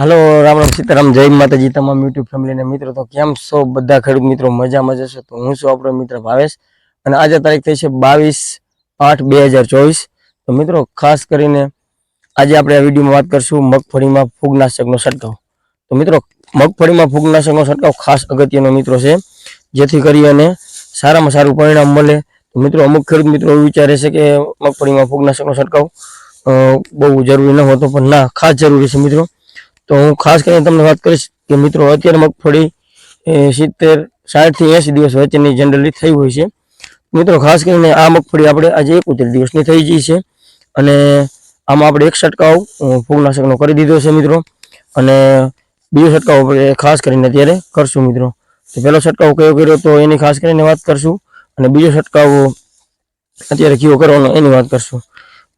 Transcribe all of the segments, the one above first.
હાલો, રામ રામ સીતારામ, જય માતાજી તમામ યુટ્યુબ ફેમિલીના મિત્રો. તો કેમ છો બધા ખેડૂત મિત્રો? મજામાં જશો તો હું છું આપણો મિત્ર ભાવેશ અને આજે તારીખ થઈ છે બાવીસ આઠ બે હજાર ચોવીસ. તો મિત્રો, ખાસ કરીને આજે આપણે આ વિડીયોમાં વાત કરશું મગફળીમાં ફૂગનાશકનો છંટકાવ. તો મિત્રો, મગફળીમાં ફૂગનાશકનો છંટકાવ ખાસ અગત્યનો મિત્રો છે, જેથી કરી અને સારામાં સારું પરિણામ મળે. તો મિત્રો, અમુક ખેડૂત મિત્રો એવું વિચારે છે કે મગફળીમાં ફૂગનાશકનો છંટકાવ બહુ જરૂરી ન હોતો, પણ ના, ખાસ જરૂરી છે મિત્રો. તો હું ખાસ કરીને તમને વાત કરીશ કે મિત્રો, અત્યારે મગફળી સિત્તેર, સાઠથી એંસી દિવસ વચ્ચેની જનરલી થઈ હોય છે. મિત્રો, ખાસ કરીને આ મગફળી આપણે આજે એકોતેર દિવસની થઈ ગઈ છે અને આમાં આપણે એક છંટકાવ ફૂગનાશકનો કરી દીધો છે મિત્રો. અને બીજો છંટકાવ આપણે ખાસ કરીને અત્યારે કરશું મિત્રો. તો પહેલો છંટકાવ કયો કર્યો તો એની ખાસ કરીને વાત કરશું અને બીજો છંટકાવ અત્યારે કયો કરવાનો એની વાત કરશું.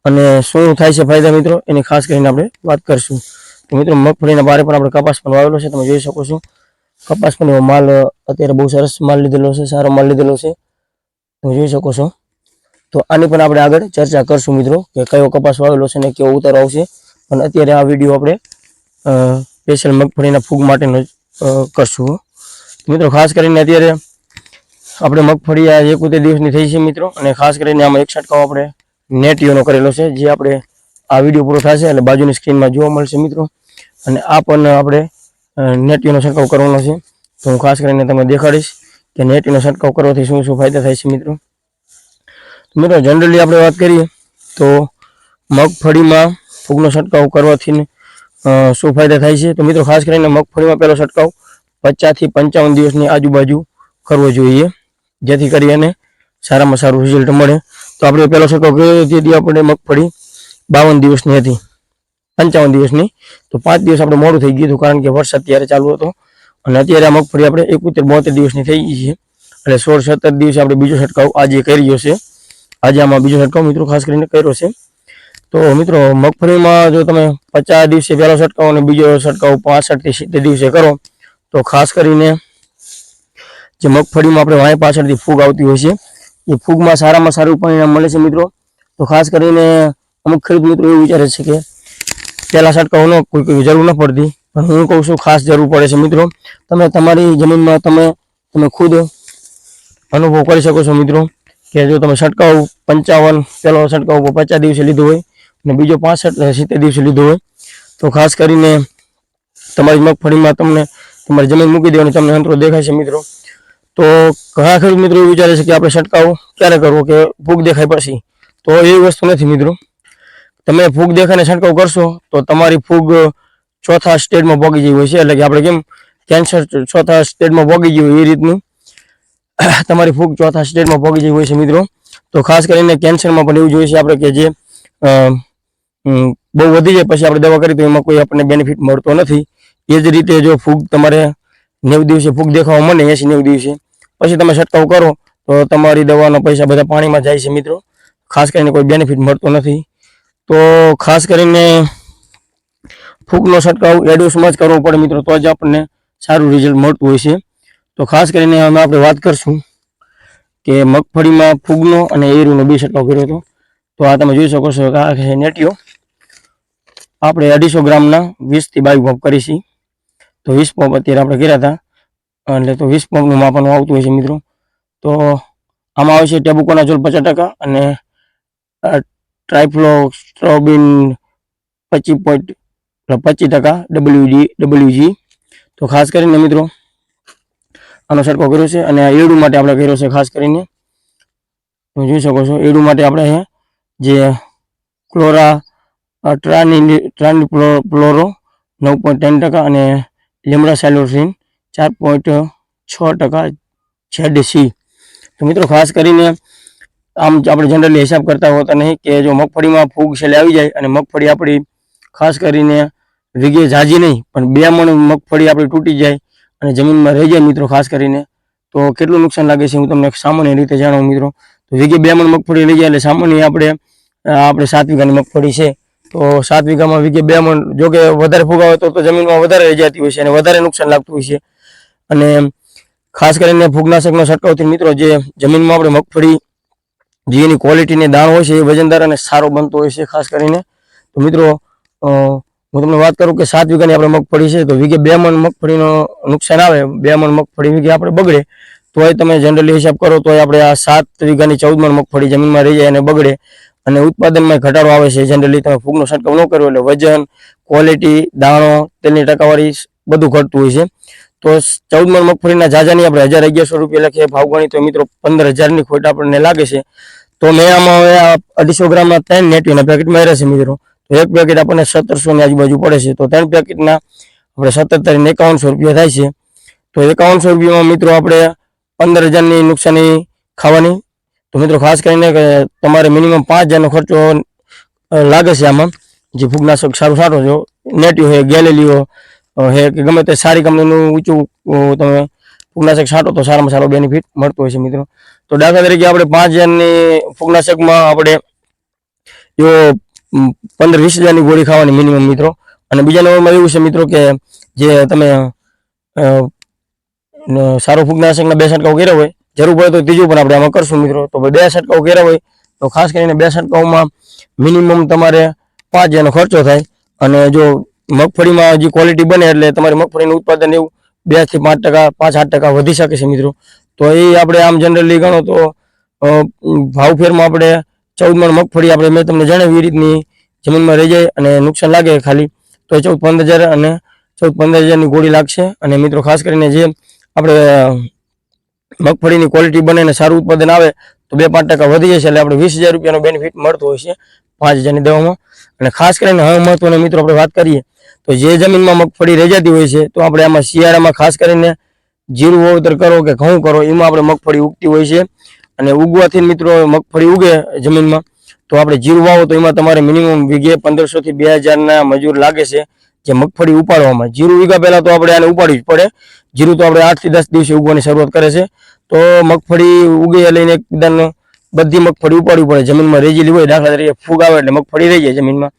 અને શું થાય છે ફાયદા મિત્રો? એની ખાસ કરીને આપણે વાત કરશું. મિત્રો મગફળીના બારે પણ આપણે કપાસ પણ વાવેલો છે, તમે જોઈ શકો છો. કપાસ પણ એવો માલ અત્યારે બહુ સરસ માલ લીધેલો છે, સારો માલ લીધેલો છે. તમે જોઈ શકો છો. તો આની પણ આપણે આગળ ચર્ચા કરશું મિત્રો, કે કયો કપાસ વાવેલો છે ને કેવો ઉતારો આવશે. પણ અત્યારે આ વીડિયો આપણે સ્પેશિયલ મગફળીના ફૂગ માટેનો કરશું મિત્રો, ખાસ કરીને અત્યારે આપણે મગફળી આ એકોતેર દિવસની થઈ છે મિત્રો, અને ખાસ કરીને આમાં એક છંટકાવ આપણે નેટીઓનો કરેલો છે, જે આપણે આ વીડિયો પૂરો થશે, એટલે બાજુની સ્ક્રીનમાં જોવા મળશે મિત્રો. અને આ પણ આપણે નેટીનો છંટકાવ કરવાનો છે. તો હું ખાસ કરીને તમને દેખાડીશ કે નેટીનો છંટકાવ કરવાથી શું શું ફાયદા થાય છે મિત્રો. તો મિત્રો જનરલી આપણે વાત કરીએ તો મગફળીમાં ફૂગનો છંટકાવ કરવાથી શું ફાયદા થાય છે? તો મિત્રો, ખાસ કરીને મગફળીમાં પહેલો છંટકાવ પચાસથી પંચાવન દિવસની આજુબાજુ કરવો જોઈએ, જેથી કરી અને સારામાં સારું રિઝલ્ટ મળે. તો આપણે પહેલો છંટકાવ કર્યો તેથી આપણે મગફળી બાવન દિવસની હતી. પંચાવન દિવસની. તો પાંચ દિવસ આપણે મોડું થઈ ગયું હતું કારણ કે વરસાદ ત્યારે ચાલુ હતો. અને અત્યારે આ મગફળી આપણે એકોતેર બોતેર દિવસની થઈ ગઈ છે. એટલે સોળ સત્તર દિવસે આપણે બીજો છંટકાવ આજે કર્યો છે. આજે આમાં બીજો છંટકાવ મિત્રો ખાસ કરીને કર્યો છે. તો મિત્રો મગફળીમાં જો તમે પચાસ દિવસે પહેલો છંટકાવ અને બીજો છંટકાવ પાસઠથી સિત્તેર દિવસે કરો, તો ખાસ કરીને જે મગફળીમાં આપણે વાય પાછળથી ફૂગ આવતી હોય છે, એ ફૂગમાં સારામાં સારું પરિણામ મળે છે મિત્રો. તો ખાસ કરીને અમુક ખેડૂત મિત્રો એવું વિચારે છે કે પહેલા છંટકાવનો કોઈ જરૂર ન પડતી. પણ હું કહું છું, ખાસ જરૂર પડે છે મિત્રો. તમે તમારી જમીનમાં તમે તમે ખુદ અનુભવ કરી શકો છો મિત્રો, કે જો તમે છંટકાવ પંચાવન, પહેલો છંટકાવ પચાસ દિવસે લીધો હોય અને બીજો પાસઠ સિત્તેર દિવસે લીધો હોય, તો ખાસ કરીને તમારી મગફળીમાં તમને તમારી જમીન મૂકી દેવાની તમને અંતરો દેખાય છે મિત્રો. તો ઘણા ખેડૂત મિત્રો એવું વિચારે છે કે આપણે છંટકાવ ક્યારે કરવો, કે ભૂખ દેખાય પછી. તો એવી વસ્તુ નથી મિત્રો. તમે ફૂગ દેખાને છંટકાવ કરશો, તો તમારી ફૂગ ચોથા સ્ટેજમાં ભોગી જઈ હોય છે એટલે કે આપણે કેમ કેન્સર ચોથા સ્ટેજમાં ભોગી ગયું એ રીતનું. તમારી ફૂગ ચોથા સ્ટેજમાં ભોગી જઈ હોય છે મિત્રો. તો ખાસ કરીને કેન્સરમાં પણ એવું જોઈએ છે આપણે કે જે બહુ વધી જાય પછી આપણે દવા કરી તો એમાં કોઈ આપણને બેનિફિટ મળતો નથી. એ જ રીતે જો ફૂગ તમારે નેવું દિવસે ફૂગ દેખાવા મને એસી નેવું દિવસે, પછી તમે છંટકાવ કરો, તો તમારી દવાના પૈસા બધા પાણીમાં જાય છે મિત્રો. ખાસ કરીને કોઈ બેનિફિટ મળતો નથી. તો ખાસ કરીને ફૂગનો છંટકાવ એડોસમાં જ કરવો પડે મિત્રો, તો જ આપણને સારું રિઝલ્ટ મળતું હોય છે. તો ખાસ કરીને અમે આપણે વાત કરશું કે મગફળીમાં ફૂગનો અને એરુનો બી છંટકાવ કર્યો હતો. તો આ તમે જોઈ શકો છો કે આ છે નેટીઓ આપણે અઢીસો ગ્રામના વીસથી બાવીસ પંપ કરીશી. તો વીસ પંપ અત્યારે આપણે કર્યા હતા. એટલે તો વીસ પંપનું માપનું આવતું હોય છે મિત્રો. તો આમાં આવે છે ટેબુકોના જોલ પચાસ ટકા અને ટ્રાઇફ્લો સ્ટ્રોબિન પચીસ પોઈન્ટ પચીસ ટકા ડબલ્યુજી ડબલ્યુજી તો ખાસ કરીને મિત્રો, આનો સરખો કર્યો છે અને એડું માટે આપણે કર્યો છે ખાસ કરીને. તમે જોઈ શકો છો એડું માટે આપણે અહીંયા જે ક્લોરા ટ્રાની ટ્રાની ફ્લોરો નવ પોઈન્ટ ત્રણ ટકા અને લીમડા સેલોસિન ચાર પોઈન્ટ છ ટકા ઝેડ સી તો મિત્રો ખાસ કરીને આમ આપણે જનરલી હિસાબ કરતા હોતા નહીં કે જો મગફળીમાં ફૂગ છેલ્લે આવી જાય અને મગફળી આપણી ખાસ કરીને વીઘે જાજી નહીં, પણ બે મણ મગફળી આપણી તૂટી જાય અને જમીનમાં રહી જાય મિત્રો ખાસ કરીને, તો કેટલું નુકસાન લાગે છે હું તમને સામાન્ય રીતે જાણું મિત્રો. તો વીઘે બે મણ મગફળી લઈ જાય એટલે સામાન્ય આપણે આપણે સાત વીઘાની મગફળી છે. તો સાત વીઘામાં વીઘે બે મણ જો કે વધારે ફૂગ આવે તો તો જમીનમાં વધારે રહી જતી હોય છે અને વધારે નુકસાન લાગતું હોય છે. અને ખાસ કરીને ફૂગનાશકનો છંટકાવથી મિત્રો જે જમીનમાં આપણે મગફળી જે એની ક્વોલિટીની દાણ હોય છે, એ વજનદાર અને સારો બનતો હોય છે, ખાસ કરીને. તો મિત્રો હું તમને વાત કરું કે સાત વીઘાની આપણે મગફળી છે, તો વીઘે બે મણ મગફળીનો નુકસાન આવે, બે મણ મગફળી વીઘે આપણે બગડે, તોય તમે જનરલી હિસાબ કરો, તોય આપણે આ સાત વીઘાની ચૌદ મણ મગફળી જમીનમાં રહી જાય અને બગડે. અને ઉત્પાદનમાં ઘટાડો આવે છે જનરલી તમે ફૂગનો છંટકાવ ન કર્યો એટલે વજન ક્વોલિટી દાણો, તેલની ટકાવારી બધું ઘટતું હોય છે. તો ચૌદ મણ મગફળીના જાજાની આપણે હજાર અગિયારસો રૂપિયા લખીએ, ભાવ ગણી તો મિત્રો પંદર હજારની ખોટ આપણને લાગે છે. તો મેં આમાં હવે અઢીસો ગ્રામના ત્રણ નેટીના પેકેટ માર્યા છે મિત્રો. તો એક પેકેટ આપણને સત્તરસોની આજુબાજુ પડે છે. તો ત્રણ પેકેટના આપણે સત્તર ને એકાવનસો રૂપિયા થાય છે. તો એકાવનસો રૂપિયામાં મિત્રો આપણે પંદર હજારની નુકસાની ખાવાની. તો મિત્રો ખાસ કરીને તમારે મિનિમમ પાંચ હજારનો ખર્ચો લાગે છે આમાં. જે ફૂગનાશક સારું સારો છો હોય ગેલેલી ગેલેલીઓ હે કે ગમે તે સારી કંપનીનું ઊંચું તમે ફૂગનાશક છાંટો તો સારામાં સારો બેનિફિટ મળતો હોય છે મિત્રો. તો દાખલા તરીકે આપણે પાંચ હજારની ફૂગનાશકમાં આપણે જો પંદર વીસ હજારની ગોળી ખાવાની મિનિમમ મિત્રો. અને બીજા નંબરમાં એવું છે મિત્રો કે જે તમે સારો ફૂગનાશકના બે છંટકાવ કર્યા હોય, જરૂર પડે તો ત્રીજું પણ આપણે આમાં કરશું મિત્રો. તો બે છંટકાવ કર્યા હોય, તો ખાસ કરીને બે છંટકાવમાં મિનિમમ તમારે પાંચ હજારનો ખર્ચો થાય. અને જો મગફળીમાં જે ક્વોલિટી બને એટલે તમારી મગફળીનું ઉત્પાદન એવું બેથી પાંચ ટકા, પાંચ આઠ ટકા વધી શકે છે મિત્રો. તો એ આપણે આમ જનરલી ગણો તો ભાવફેરમાં ભાવ ફેરમાં આપણે ચૌદ મણ મગફળી આપણે મેં તમને જણાવી એ રીતની જમીનમાં રહી જાય અને નુકસાન લાગે ખાલી. તો એ ચૌદ પંદર હજાર અને ચૌદ પંદર હજારની ગોળી લાગશે. અને મિત્રો ખાસ કરીને જે આપણે મગફળીની ક્વોલિટી બને અને સારું ઉત્પાદન આવે તો બે પાંચ ટકા વધી જશે એટલે આપણે વીસ હજાર રૂપિયાનો બેનિફિટ મળતો હોય છે પાંચ હજારની દવામાં. અને ખાસ કરીને હવે મહત્વનો મિત્રો આપણે વાત કરીએ તો જે જમીનમાં મગફળી રેજાતી હોય છે, તો આપણે આમાં શિયાળામાં ખાસ કરીને જીરું વાવતર કરો કે ઘઉં કરો, એમાં આપણે મગફળી ઉગતી હોય છે. અને ઉગવાથી મિત્રો મગફળી ઉગે જમીનમાં, તો આપણે જીરું વાવો તો એમાં તમારે મિનિમમ વીઘે પંદરસો થી બે હજારના મજૂર લાગે છે જે મગફળી ઉપાડવામાં. જીરું વીઘા પહેલાં તો આપણે આને ઉપાડવી જ પડે. જીરું તો આપણે આઠથી દસ દિવસે ઉગવાની શરૂઆત કરે છે. તો મગફળી ઉગે લઈને એકદમ બધી મગફળી ઉપાડવી પડે. જમીનમાં રેજીલી હોય, દાખલા તરીકે ફૂગ આવે એટલે મગફળી રહી જાય જમીનમાં.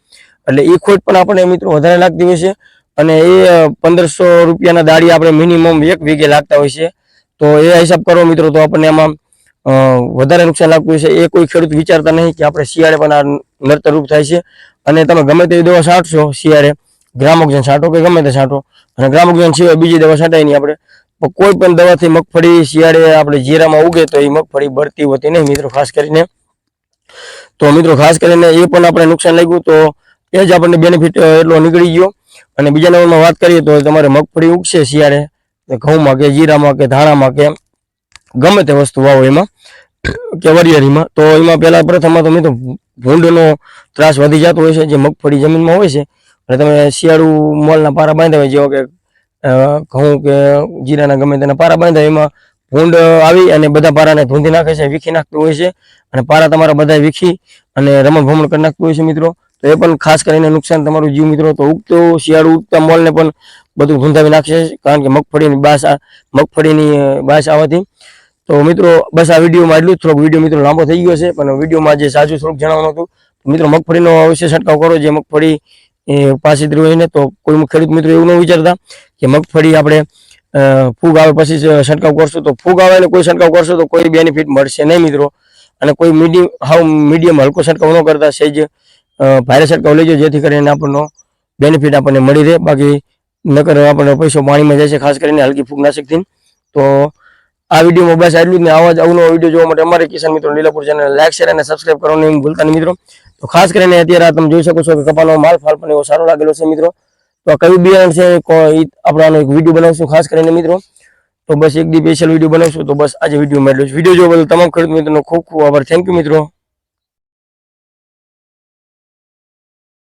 એટલે એ ખોટ પણ આપણને મિત્રો વધારે લાગતી હોય છે. અને એ પંદરસો રૂપિયાના દાડી આપણે મિનિમમ એક વીઘે લાગતા હોય છે. તો એ હિસાબ કરો મિત્રો, તો આપણને એમાં વધારે નુકસાન લાગતું હોય છે. એ કોઈ ખેડૂત વિચારતા નહીં કે આપણે શિયાળે પણ આ નડતરરૂપ થાય છે. અને તમે ગમે તેવી દવા છાંટશો શિયાળે ગ્રામોક્ઝન છાંટો કે ગમે તે છાંટો, અને ગ્રામોક્ઝન સિવાય બીજી દવા છાંટાય નહીં આપણે. કોઈ પણ દવાથી મગફળી શિયાળે આપણે જીરામાં ઉગે તો એ મગફળી બળતી હોતી નહીં મિત્રો, ખાસ કરીને. તો મિત્રો, ખાસ કરીને એ પણ આપણે નુકસાન લાગ્યું તો એ જ આપણને બેનિફિટ એટલો નીકળી ગયો. અને બીજા નંબરમાં વાત કરીએ તો તમારે મગફળી ઉગશે શિયાળે. ઘઉંમાં કે જીરામાં કે ધાણામાં કે ગમે તે વસ્તુ વાવો એમાં, કે વરિયાળીમાં. તો એમાં પહેલાં પ્રથમમાં તો મિત્રો ભૂંડનો ત્રાસ વધી જતો હોય છે, જે મગફળી જમીનમાં હોય છે. અને તમે શિયાળુ મોલના પારા બાંધ્યા હોય, જેવો કે ઘઉં કે જીરાના ગમે તેના પારા બાંધ્યા એમાં ભૂંડ આવી અને બધા પારાને ધૂંધી નાખે છે, વીખી નાખતું હોય છે. અને પારા તમારા બધા વીખી અને રમણ ભમણ કરી નાખતું હોય છે મિત્રો. તો એ પણ ખાસ કરીને નુકસાન તમારું જીવ મિત્રો તો ઉગતો, શિયાળો ઉગતા, મોલને પણ બધું ધૂંધાવી નાખશે, કારણ કે મગફળીની બાસ મગફળીની બાસ આવવાથી. તો મિત્રો, બસ આ વિડીયોમાં એટલું જ. થોડોક વીડિયો મિત્રો લાંબો થઈ ગયો છે, પણ વિડીયોમાં જે સાચું થોડુંક જણાવવાનું હતું. મિત્રો, મગફળીનો અવશ્ય છંટકાવ કરો, જે મગફળી, એ, પાછી હોય ને તો કોઈ ખેડૂત મિત્રો એવું ન વિચારતા કે મગફળી આપણે ફૂગ આવે પછી છંટકાવ કરશું. તો ફૂગ આવે ને કોઈ છંટકાવ કરશો તો કોઈ બેનિફિટ મળશે નહીં મિત્રો. અને કોઈ મીડિયમ હાવ મીડિયમ હલકો છંટકાવ ન કરતા, સહેજ ભારે છંટકાવ લેજો જેથી કરીને આપણનો બેનિફિટ આપણને મળી રહે. બાકી નકર આપણને પૈસો પાણીમાં જાય છે, ખાસ કરીને હલકી ફૂગનાશકથી તો આ વિડીયોમાં બસ આટલું જ ને આવા જ અવનવો વીડિયો જોવા માટે અમારે કિસાન મિત્રો લીલાપુર ચેનલ લાઈક શેર અને સબસ્ક્રાઇબ કરવાનું ભૂલતા નહીં મિત્રો. તો ખાસ કરીને અત્યારે તમે જોઈ શકો છો કે કપાનો માલ, ફાલ પણ એવો સારો લાગેલો છે મિત્રો. તો કયું બિયારણ છે કો- ઈ આપણે આનો એક વીડિયો બનાવશું ખાસ કરીને મિત્રો. તો બસ એક દી સ્પેશિયલ વીડિયો બનાવશું. તો બસ આજે વીડિયો મેળવ્યો વીડિયો જોવા બદલ તમામ ખેડૂત મિત્રોનો ખૂબ ખૂબ આભાર. થેન્ક યુ મિત્રો.